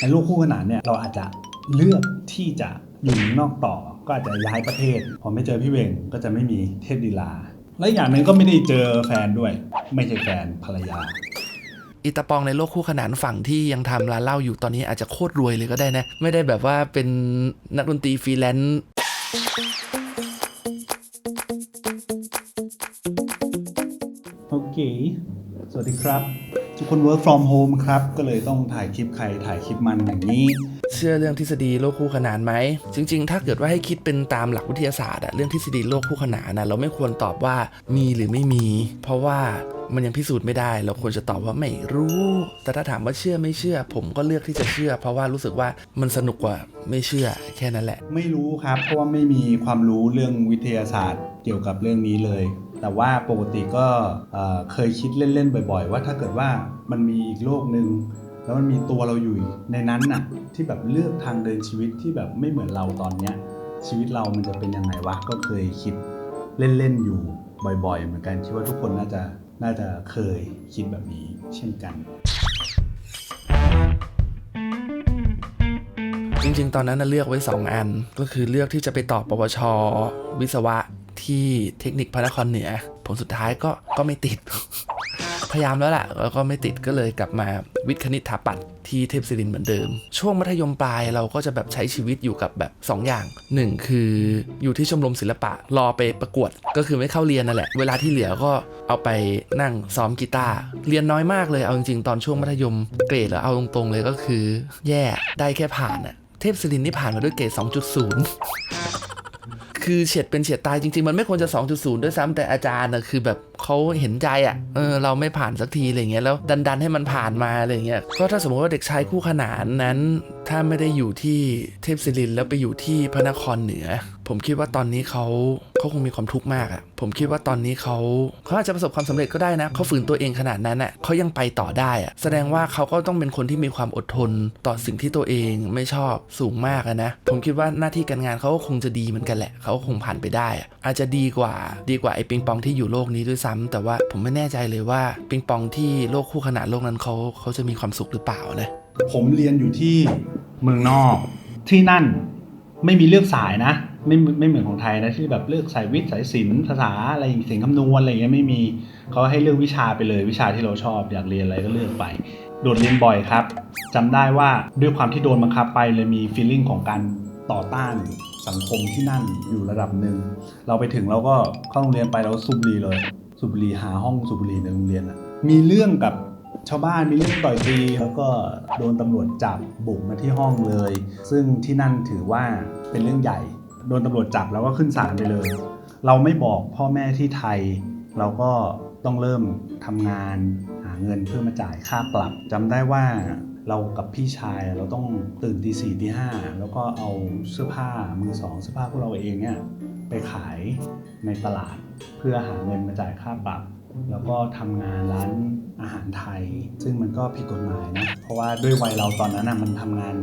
ในโลกคู่ขนานเนี่ยเราอาจจะเลือกที่จะอยู่เมืองนอกต่อก็อาจจะย้ายประเทศ พอไม่เจอพี่เวงก็จะไม่มีเทพดีลา และอย่างหนึ่งก็ไม่ได้เจอแฟนด้วย ไม่ใช่แฟนภรรยาอิตาปองในโลกคู่ขนานฝั่งที่ยังทำร้านเหล้าอยู่ตอนนี้อาจจะโคตรรวยเลยก็ได้นะ ไม่ได้แบบว่าเป็นนักดนตรีฟรีแลนซ์โอเค สวัสดีครับ ทุกคน work from home ครับ ก็เลยต้องถ่ายคลิปใครถ่ายคลิปมันอย่างนี้ เชื่อเรื่องทฤษฎีโลกคู่ขนานไหม จริง ๆ ถ้าเกิดว่าให้คิดเป็นตามหลักวิทยาศาสตร์อะเรื่องทฤษฎีโลกคู่ขนานนะเราไม่ควรตอบว่ามีหรือไม่มี เพราะว่ามันยังพิสูจน์ไม่ได้ เราควรจะตอบว่าไม่รู้ แต่ถ้าถามว่าเชื่อไม่เชื่อ ผมก็เลือกที่จะเชื่อ เพราะว่ารู้สึกว่ามันสนุกกว่าไม่เชื่อแค่นั้นแหละ ไม่รู้ครับ เพราะว่าไม่มีความรู้เรื่องวิทยาศาสตร์เกี่ยวกับเรื่องนี้เลย แต่ว่าปกติก็เเคยคิดเล่นๆบ่อย ๆ ว่าถ้าเกิดว่ามันมีอีกโลกหนึ่งแล้วมันมีตัวเราอยู่ในนั้นน่ะที่แบบเลือกทางเดินชีวิตที่แบบไม่เหมือนเราตอนเนี้ยชีวิตเรามันจะเป็นยังไงวะก็เคยคิดเล่นๆอยู่บ่อย ๆ เหมือนกันคิดว่าทุกคนน่าจะน่าจะเคยคิดแบบนี้เช่นกัน จริงๆ ตอนนั้นเลือกไว้ 2 อัน ก็คือเลือกที่จะไปต่อปวช วิศวะ ที่เทคนิคพระนครเหนือ ผลสุดท้ายก็ก็ไม่ติด พยายามแล้วแหละแล้วก็ไม่ติดก็เลยกลับมาวิทย์คณิตถาปัตย์ที่เทพศิรินเหมือนเดิม ช่วงมัธยมปลายเราก็จะแบบใช้ชีวิตอยู่กับแบบ 2 อย่าง 1 คืออยู่ที่ชมรมศิลปะรอไปประกวด ก็คือไม่เข้าเรียนนั่นแหละ เวลาที่เหลือก็เอาไปนั่งซ้อมกีตาร์เรียนน้อยมากเลยเอาจริงๆตอนช่วงมัธยมเกรดแล้วเอาตรงๆเลยก็คือ แย่ได้แค่ผ่านอะเทพศิรินนี่ผ่านมาด้วยเกรด2.0 คือเฉียดเป็นเฉียดตายจริง ๆ มันไม่ควรจะ 2.0 ด้วยซ้ำแต่อาจารย์นะคือแบบเขาเห็นใจอะ่ะเออเราไม่ผ่านสักทีอะไรเงี้ยแล้วดันดันๆให้มันผ่านมาอะไรเงี้ยก็ถ้าสมมติว่าเด็กชายคู่ขนานนั้น ถ้าไม่ได้อยู่ที่เทพศิรินแล้วไปอยู่ที่พระนครเหนือ ผมคิดว่าตอนนี้เขาเขาคงมีความทุกข์มากอะ่ะผมคิดว่าตอนนี้เขาเขาอาจจะประสบความสำเร็จก็ได้นะเขาฝืนตัวเองขนาดนั้นอะเขายังไปต่อได้อะ่ะแสดงว่าเขาก็ต้องเป็นคนที่มีความอดทนต่อสิ่งที่ตัวเองไม่ชอบสูงมากะนะ ผมคิดว่าหน้าที่การงานเขาก็คงจะดีเหมือนกันแหละเขาคงผ่านไปได้อะอาจจะดีกว่า ดีกว่าไอ้ปิงปองที่อยู่โลกนี้ด้วยซ้ำแต่ว่าผมไม่แน่ใจเลยว่าปิงปองที่โลกคู่ขนานโลกนั้นเขาเขาจะมีความสุขหรือเปล่านะผมเรียนอยู่ที่เมืองนอกที่นั่นไม่มีเลือกสายนะ ไม่ไม่เหมือนของไทยนะที่แบบเลือกสายวิทย์สายศิลป์ภาษาอะไรอย่างเสียงคำนวณอะไรอย่างเงี้ยไม่มีเขาให้เลือกวิชาไปเลยวิชาที่เราชอบอยากเรียนอะไรก็เลือกไป โดดเรียนบ่อยครับจำได้ว่าด้วยความที่โดนบังคับไปเลยมีฟีลลิ่งของการต่อต้านสังคมที่นั่นอยู่ระดับหนึ่งเราไปถึงเราก็เข้าโรงเรียนไปเราสูบบุหรี่เลยสูบบุหรี่หาห้องสูบบุหรี่ในโรงเรียนอะมีเรื่องกับชาวบ้านมีเรื่องต่อยตีแล้วก็โดนตำรวจจับบุกมาที่ห้องเลย ซึ่งที่นั่นถือว่าเป็นเรื่องใหญ่ โดนตำรวจจับแล้วก็ขึ้นศาลไปเลย เราไม่บอกพ่อแม่ที่ไทย เราก็ต้องเริ่มทำงานหาเงินเพื่อมาจ่ายค่าปรับจำได้ว่าเรากับพี่ชายเราต้องตื่นตีสี่ตีห้าแล้วก็เอาเสื้อผ้ามือสองเสื้อผ้าพวกเราเองเนี่ยไปขายในตลาดเพื่อหาเงินมาจ่ายค่าปรับ แล้วก็ทำงานร้านอาหารไทย ซึ่งมันก็ผิดกฎหมายนะเพราะว่าด้วยวัยเราตอนนั้นนะมันทำงาน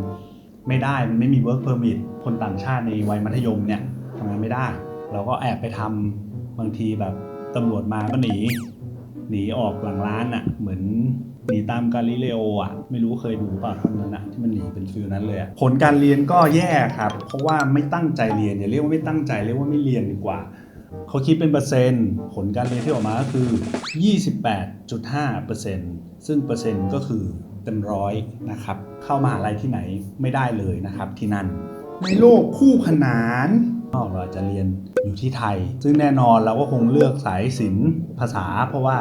ไม่ได้มันไม่มี work permit คนต่างชาติในวัยมัธยมเนี่ยทำงานไม่ได้ เราก็แอบไปทำบางทีแบบตำรวจมาก็หนี หนีออกหลังร้านอะ่ะ เหมือนหนีตามกาลิเลโออะ ไม่รู้เคยดูป่ะตอนนั้นอะที่มันหนีเป็นฟิลนั้นเลยผลการเรียนก็แย่ครับ เพราะว่าไม่ตั้งใจเรียนอย่าเรียกว่าไม่ตั้งใจเรียกว่าไม่เรียนดีกว่าเขาคิดเป็นเปอร์เซ็นต์ผลการเรียนที่ออกมาก็คือ 28.5%ซึ่งเปอร์เซ็นต์ก็คือ เต็มร้อยนะครับ เข้ามหาลัยที่ไหนไม่ได้เลยนะครับที่นั่น ในโลกคู่ขนานเราอาจจะเรียนอยู่ที่ไทย ซึ่งแน่นอนเราก็คงเลือกสายศิลป์ภาษา เพราะว่า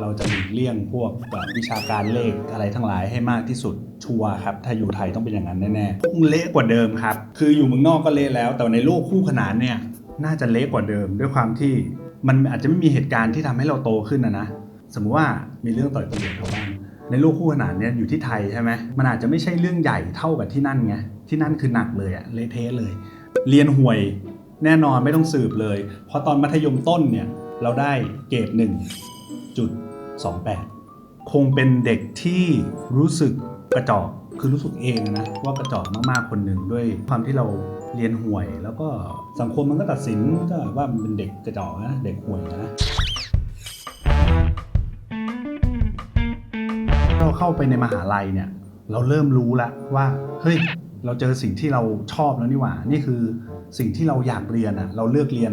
เราจะหลีกเลี่ยงพวกแบบวิชาการเลขอะไรทั้งหลายให้มากที่สุดชัวร์ครับ ถ้าอยู่ไทยต้องเป็นอย่างนั้นแน่ๆคงเละกว่าเดิมครับ คืออยู่เมืองนอกก็เละแล้ว แต่ในโลกคู่ขนานเนี่ยน่าจะเละกว่าเดิม ด้วยความที่มันอาจจะไม่มีเหตุการณ์ที่ทำให้เราโตขึ้นนะนะ สมมุติว่ามีเรื่องต่อยตีกับชาวบ้าน ในโลกคู่ขนานเนี่ยอยู่ที่ไทยใช่ไหมมันอาจจะไม่ใช่เรื่องใหญ่เท่ากับที่นั่นไงที่นั่นคือหนักเลยอะเละเทะเลย เรียนห่วยแน่นอนไม่ต้องสืบเลย เพราะตอนมัธยมต้นเนี่ยเราได้เกรด1จุด28 คงเป็นเด็กที่รู้สึกกระจอกคือรู้สึกเองนะว่ากระจอกมากๆคนหนึ่งด้วยความที่เราเรียนห่วย แล้วก็สังคมมันก็ตัดสินก็ว่ามันเป็นเด็กกระจอกนะเด็กห่วยนะ เข้าไปในมหาลัยเนี่ย เราเริ่มรู้แล้วว่าเฮ้ยเราเจอสิ่งที่เราชอบแล้วนี่หว่า นี่คือสิ่งที่เราอยากเรียนอะเราเลือกเรียน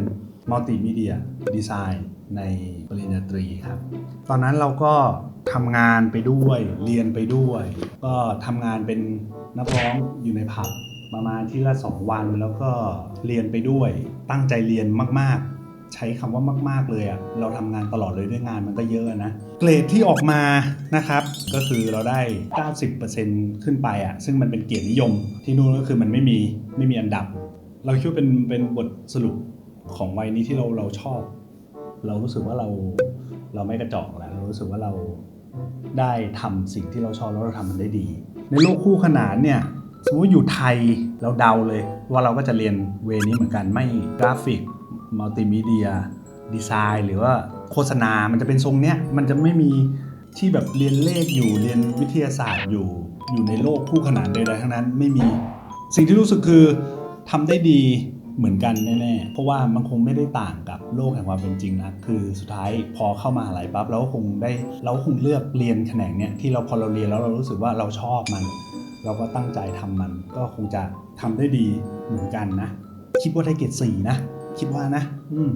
มัลติมีเดียดีไซน์ในปริญญาตรีครับ ตอนนั้นเราก็ทำงานไปด้วย เรียนไปด้วย ก็ทำงานเป็นนักร้องอยู่ในผับประมาณที่ละสองวัน แล้วก็เรียนไปด้วย ตั้งใจเรียนมาก ๆ ใช้คำว่ามาก ๆเลยอะ่ะเราทำงานตลอดเลยด้วยงานมันก็เยอะนะ เกรดที่ออกมานะครับ ก็คือเราได้ 90%ขึ้นไปอะ่ะซึ่งมันเป็นเกียรตินิยมที่นู่นก็คือมันไม่มีไม่มีอันดับ เราคิดว่าเป็นเป็นบทสรุปของวัยนี้ที่เราเราชอบ เรารู้สึกว่าเราเราไม่กระจอกแล้วเรารู้สึกว่าเราได้ทำสิ่งที่เราชอบแล้วเราทำมันได้ดี ในโลกคู่ขนานเนี่ยสมมติอยู่ไทยเราเดาเลย ว่าเราก็จะเรียนเวนี้เหมือนกันไม่กราฟิก มัลติมีเดียดีไซน์ หรือว่าโฆษณา มันจะเป็นทรงเนี้ย มันจะไม่มีที่แบบเรียนเลขอยู่เรียนวิทยาศาสตร์อยู่อยู่ในโลกคู่ขนานใดๆทั้งนั้นไม่มี สิ่งที่รู้สึกคือทำได้ดีเหมือนกันแน่ๆ เพราะว่ามันคงไม่ได้ต่างกับโลกแห่งความเป็นจริงนะ คือสุดท้ายพอเข้ามหลัยปั๊บเราก็คงได้เราคงเลือกเรียนแขนงเนี้ยที่เราพอเราเรียนแล้วเรารู้สึกว่าเราชอบมัน เราก็ตั้งใจทำมันก็คงจะทำได้ดีเหมือนกันนะ คิดว่าได้เกรดสี่นะ คิดว่านะ อืม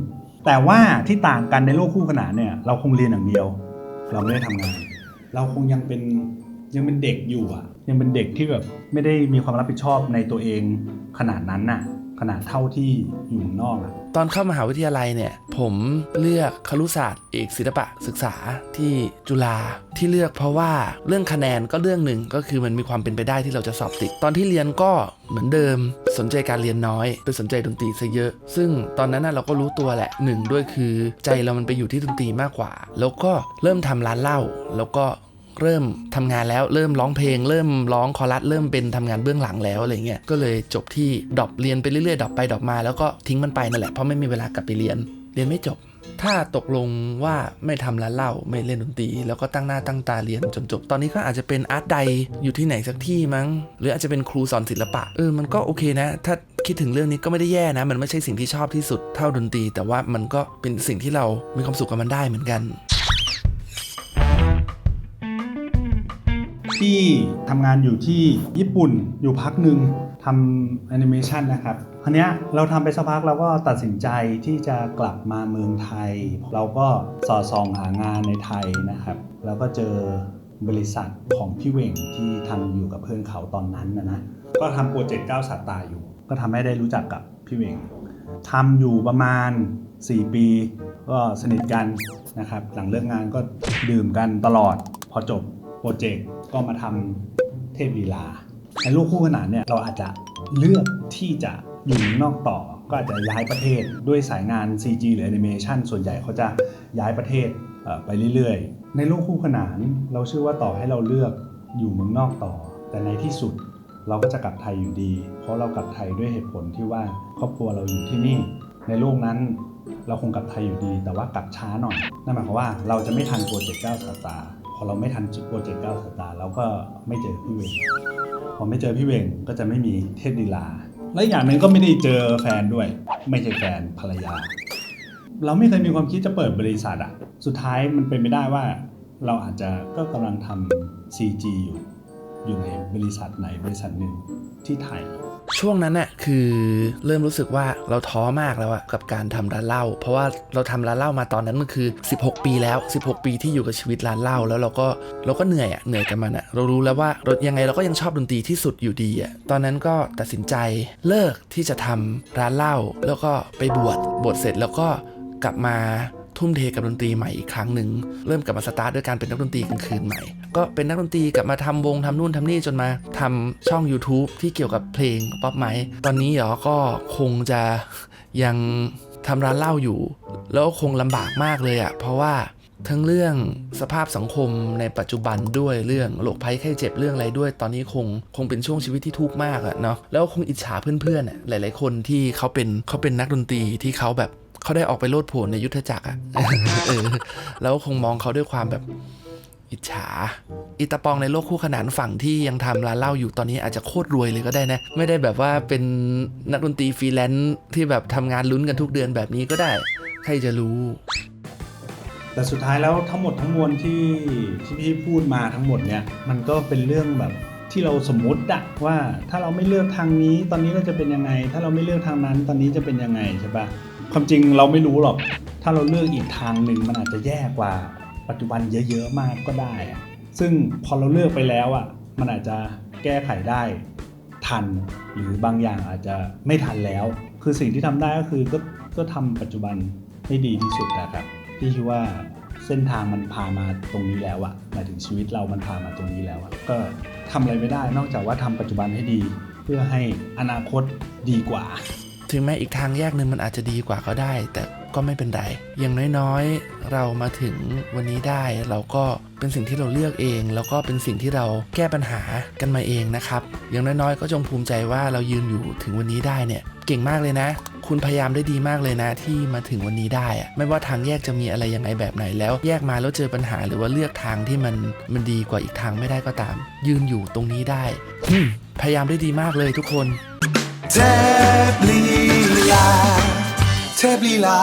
แต่ว่าที่ต่างกันในโลกคู่ขนานเนี่ย เราคงเรียนอย่างเดียว เราไม่ได้ทำงาน เราคงยังเป็นยังเป็นเด็กอยู่อะ ยังเป็นเด็กที่แบบไม่ได้มีความรับผิดชอบในตัวเองขนาดนั้นน่ะ ขนาดเท่าที่อยู่นอกอะตอนเข้ามหาวิทยาลัยเนี่ยผมเลือกครุศาสตร์เอกศิลปะศึกษาที่จุฬาที่เลือกเพราะว่าเรื่องคะแนนก็เรื่องหนึ่งก็คือมันมีความเป็นไปได้ที่เราจะสอบติด ตอนที่เรียนก็เหมือนเดิม สนใจการเรียนน้อยไปสนใจดนตรีซะเยอะ ซึ่งตอนนั้นน่ะเราก็รู้ตัวแหละหนึ่งด้วยคือ ใจเรามันไปอยู่ที่ดนตรีมากกว่า แล้วก็เริ่มทำร้านเหล้าแล้วก็ เริ่มทำงานแล้วเริ่มร้องเพลง เริ่มร้องคอรัสเริ่มเป็นทำงานเบื้องหลังแล้วอะไรเงี้ยก็เลยจบที่ดรอปเรียนไปเรื่อยๆดรอปไปดรอปมาแล้วก็ทิ้งมันไปนั่นแหละเพราะไม่มีเวลากลับไปเรียน เรียนไม่จบ ถ้าตกลงว่าไม่ทำร้านเหล้าไม่เล่นดนตรีแล้วก็ตั้งหน้าตั้งตาเรียนจนจบ ตอนนี้ก็อาจจะเป็นอาร์ตไดอยู่ที่ไหนสักที่มั้ง หรืออาจจะเป็นครูสอนศิลปะเออมันก็โอเคนะ ถ้าคิดถึงเรื่องนี้ก็ไม่ได้แย่นะ มันไม่ใช่สิ่งที่ชอบที่สุดเท่าดนตรี แต่ว่ามันก็เป็นสิ่งที่เรามีความสุขกับมันได้เหมือนกัน ที่ทำงานอยู่ที่ญี่ปุ่นอยู่พักหนึ่งทำแอนิเมชันนะครับคราวนี้เราทำไปสักพักเราก็ตัดสินใจที่จะกลับมาเมืองไทย เราก็สอดส่องหางานในไทยนะครับ แล้วก็เจอบริษัทของพี่เวงที่ทำอยู่กับเพื่อนเขาตอนนั้นนะนะก็ทำโปรเจกต์ก้าสัตตาอยู่ ก็ทำให้ได้รู้จักกับพี่เวงทำอยู่ประมาณ 4 ปี ก็สนิทกันนะครับ หลังเลิกงานก็ดื่มกันตลอดพอจบโปรเจกต์ ก็มาทำเทพลีลา ในลูกคู่ขนานเนี่ยเราอาจจะเลือกที่จะอยู่นอกต่อก็อาจจะย้ายประเทศด้วยสายงาน CG หรือ Animation ส่วนใหญ่เขาจะย้ายประเทศไปเรื่อยๆ ในโลกคู่ขนานเราเชื่อว่าต่อให้เราเลือกอยู่เมืองนอกต่อ แต่ในที่สุดเราก็จะกลับไทยอยู่ดี เพราะเรากลับไทยด้วยเหตุผลที่ว่าครอบครัวเราอยู่ที่นี่ ในโลกนั้นเราคงกลับไทยอยู่ดี แต่ว่ากลับช้าหน่อยนั่นหมายความว่าเราจะไม่ทันโปรเจกต์9สตาร์ อเราไม่ทันโปรเจกต์9สตาร์เราก็ไม่เจอพี่เวงพอไม่เจอพี่เวงก็จะไม่มีเทพดีลา และอย่างหนึ่งก็ไม่ได้เจอแฟนด้วย ไม่ใช่แฟนภรรยา เราไม่เคยมีความคิดจะเปิดบริษัทอะสุดท้ายมันเป็นไม่ได้ว่า เราอาจจะก็กำลังทำ CG อยู่ อยู่ในบริษัทไหนบริษัทหนึ่งที่ไทย ช่วงนั้นน่ะคือเริ่มรู้สึกว่าเราท้อมากแล้วอะกับการทำร้านเหล้าเพราะว่าเราทำร้านเหล้ามาตอนนั้นมันคือ 16 ปีแล้ว 16 ปีที่อยู่กับชีวิตร้านเหล้าแล้วเราก็เราก็เหนื่อยอะเหนื่อยกับมันอะเรารู้แล้วว่าเรายังไงเราก็ยังชอบดนตรีที่สุดอยู่ดีอะตอนนั้นก็ตัดสินใจเลิกที่จะทำร้านเหล้าแล้วก็ไปบวชบวชเสร็จแล้วก็กลับมา ทุ่มเทกับดนตรีใหม่อีกครั้งหนึ่งเริ่มกลับมาสตาร์ทด้วยการเป็นนักดนตรีกลางคืนใหม่ ก็เป็นนักดนตรีกลับมาทำวงทำนู่นทำนี่จนมาทำช่อง YouTube ที่เกี่ยวกับเพลงป๊อปไหมตอนนี้เหรอก็คงจะยังทำร้านเหล้าอยู่ แล้วคงลำบากมากเลยอะ่ะเพราะว่าทั้งเรื่องสภาพสังคมในปัจจุบันด้วยเรื่องโรคภัยไข้เจ็บเรื่องอะไรด้วย ตอนนี้คงคงเป็นช่วงชีวิตที่ทุกข์มากอะเนาะแล้วคงอิจฉาเพื่อนๆอะหลาย ๆ คนที่เขาเป็นเขาเป็นนักดนตรีที่เขาแบบ เขาได้ออกไปโลดโผนในยุทธจักรอะแล้วคงมองเขาด้วยความแบบอิจฉาอิตาปองในโลกคู่ขนานฝั่งที่ยังทำร้านเหล้าอยู่ตอนนี้อาจจะโคตรรวยเลยก็ได้นะ ไม่ได้แบบว่าเป็นนักดนตรีฟรีแลนซ์ที่แบบทำงานลุ้นกันทุกเดือนแบบนี้ก็ได้ ใครจะรู้ แต่สุดท้ายแล้วทั้งหมดทั้งมวลที่ที่พี่พูดมาทั้งหมดเนี่ยมันก็เป็นเรื่องแบบที่เราสมมติอะว่าถ้าเราไม่เลือกทางนี้ ตอนนี้เราจะเป็นยังไง ถ้าเราไม่เลือกทางนั้น ตอนนี้จะเป็นยังไงใช่ปะ ความจริงเราไม่รู้หรอก ถ้าเราเลือกอีกทางหนึ่งมันอาจจะแย่กว่าปัจจุบันเยอะๆมากก็ได้ ซึ่งพอเราเลือกไปแล้วอะมันอาจจะแก้ไขได้ทัน หรือบางอย่างอาจจะไม่ทันแล้ว คือสิ่งที่ทำได้ก็คือก็ก็ทำปัจจุบันให้ดีที่สุดนะครับพี่คิดว่าเส้นทางมันพามาตรงนี้แล้วอะหมายถึงชีวิตเรามันพามาตรงนี้แล้วอะก็ทำอะไรไม่ได้ นอกจากว่าทำปัจจุบันให้ดี เพื่อให้อนาคตดีกว่า ถึงแม้อีกทางแยกหนึ่งมันอาจจะดีกว่าก็ได้ แต่ก็ไม่เป็นไรอย่างน้อยๆ เรามาถึงวันนี้ได้ เราก็เป็นสิ่งที่เราเลือกเอง แล้วก็เป็นสิ่งที่เราแก้ปัญหากันมาเองนะครับ อย่างน้อยๆ ก็จงภูมิใจว่าเรายืนอยู่ถึงวันนี้ได้เนี่ย เก่งมากเลยนะ คุณพยายามได้ดีมากเลยนะที่มาถึงวันนี้ได้อะไม่ว่าทางแยกจะมีอะไรยังไงแบบไหนแล้ว แยกมาแล้วเจอปัญหาหรือว่าเลือกทางที่มันมันดีกว่าอีกทางไม่ได้ก็ตาม ยืนอยู่ตรงนี้ได้พยายามได้ดีมากเลยทุกคนเทพลี ลา เทพลีลา